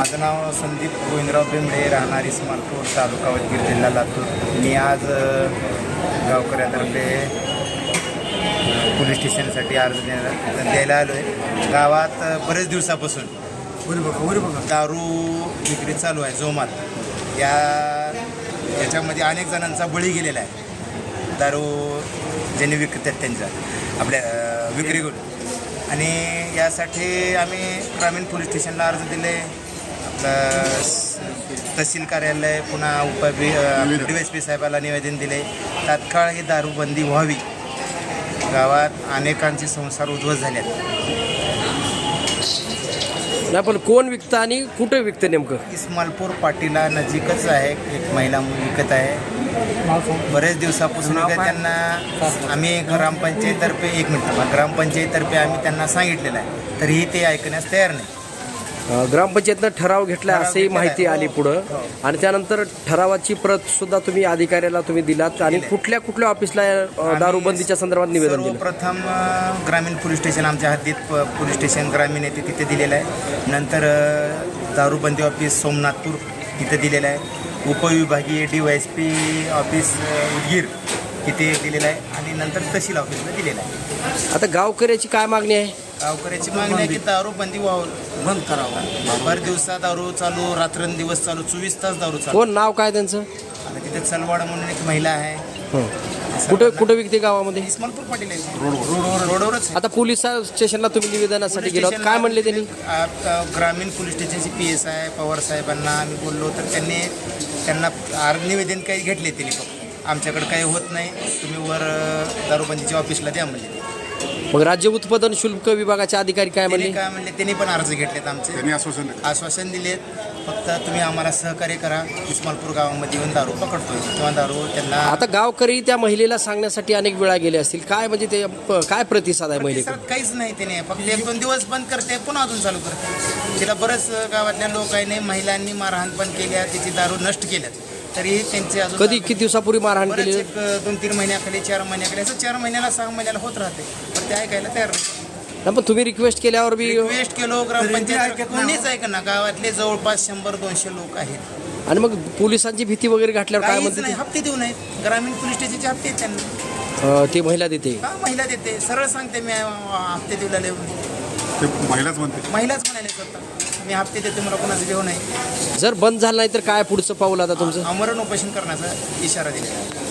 माझं नाव संदीप गोविंदराव बेंबडे राहणार इस्मालपूर तालुका वडगीर जिल्हा लातूर. मी आज गावकऱ्यातर्फे पोलीस स्टेशनसाठी अर्ज देण्या- द्यायला आलो आहे गावात बरेच दिवसापासून दारू विक्री चालू आहे जोमात. या याच्यामध्ये अनेक जणांचा बळी गेलेला आहे. दारू ज्यांनी विकतात त्यांचा आपल्या विक्री करून आणि यासाठी आम्ही ग्रामीण पोलीस स्टेशनला अर्ज दिले. आपलं तहसील कार्यालय पुन्हा उप डी एस पी साहेबाला निवेदन दिले. तात्काळ ही दारूबंदी व्हावी. गावात अनेकांचे संसार उद्ध्वस्त झाले आहेत नाही पण कोण विकतं आणि कुठं विकतं नेमकं? इस्मालपूर पाटीला नजीकच आहे. एक महिला विकत आहे. बरेच दिवसापासून त्यांना आम्ही ग्रामपंचायततर्फे एक मिनिट ग्रामपंचायततर्फे आम्ही त्यांना सांगितलेलं आहे. तरीही ते ऐकण्यास तयार नाही. ग्रामपंचायतनं ठराव घेतला असेही माहिती आहे. आली हो, पुढं. हो. आणि त्यानंतर ठरावाची प्रत सुद्धा तुम्ही अधिकाऱ्याला तुम्ही दिलात आणि. कुठल्या कुठल्या ऑफिसला दारूबंदीच्या संदर्भात निवेदन दिलं? सर्वप्रथम अ, ग्रामीण पोलीस स्टेशन आमच्या हद्दीत पोलीस स्टेशन ग्रामीण ते तिथे दिलेलं आहे. नंतर दारूबंदी ऑफिस सोमनाथपूर तिथे दिलेलं आहे. उपविभागीय D Y S P office Udgir तिथे दिलेलं आहे. आणि नंतर तहसील ऑफिसला दिलेलं आहे. आता गावकऱ्याची काय मागणी आहे? गावकऱ्याची मागणी आहे की दारूबंदी व्हावं. बंद करावं. भर दिवसा दारू चालू रात्रंदिवस चालू चोवीस तास दारू चालू. कोण नाव काय त्यांचं? आता तिथे चलवाड म्हणून एक महिला आहे. हं. कुठं कुठं विकते गावामध्ये? इस्मालपूर पाटील आहे. रोडवर रोडवरच. आता पोलीस स्टेशनला तुम्ही निवेदनासाठी पोलीस गेलो काय म्हणले त्यांनी? ग्रामीण पोलीस स्टेशनचे पी एस आय पवार साहेबांना आम्ही बोललो तर त्यांनी त्यांना आर निवेदन काही घेतले त्यांनी फक्त. आमच्याकडे काही होत नाही. तुम्ही वर दारूबंदीच्या ऑफिसला द्या म्हणले. मग राज्य उत्पादन शुल्क विभागाचे अधिकारी काय त्यांनी म्हणले काय म्हणले? त्यांनी पण अर्ज घेतलेत आमचे. त्यांनी आश्वासन दिलं. आश्वासन दिलेत फक्त तुम्ही आम्हाला सहकार्य करा. इस्मालपूर गावामध्ये येऊन दारू पकडतोय. किंवा दारू त्यांना आता गावकरी त्या महिलेला सांगण्यासाठी अनेक वेळा गेले असतील. काय म्हणजे ते प- काय प्रतिसाद आहे प्रतिसाद काहीच नाही त्याने फक्त एक दोन दिवस बंद करते पुन्हा अजून चालू करते. तिला बरंच गावातल्या लोकांनी महिलांनी मारहाण पण केल्या तिची दारू नष्ट केल्यात. तरी त्यांचे अजून कधी किती दिवसापूर्वी मारहाण बरेच केली? एक दोन तीन महिन्याखाली चार महिन्याखाली असं चार महिन्याला सहा महिन्याला होत राहते. पण ते ऐकायला तयार नाही. नाही पण तुम्ही रिक्वेस्ट केल्यावर बी रिक्वेस्ट केलो ग्रामपंचायत कोणीच ऐक ना गावातले जवळपास शंभर दोनशे लोक आहेत. आणि मग पोलिसांची भीती वगैरे घातल्यावर काय काहीच म्हणते नाही? हप्ते देऊ नयेत. ग्रामीण पोलीस स्टेशनचे हप्ते आहेत त्यांना. अं, ती महिला देते. हा महिला देते. सरळ सांगते मी अं, हप्ते देऊ लागले ते महिलाच म्हणते. महिलाच म्हणाले स्वतः. मी हप्ते देते मला कोणाचं देऊ नाही जर बंद झालं नाही तर काय पुढचं पाऊल आता तुमचं? आमरण उपोषण करण्याचा इशारा आहे.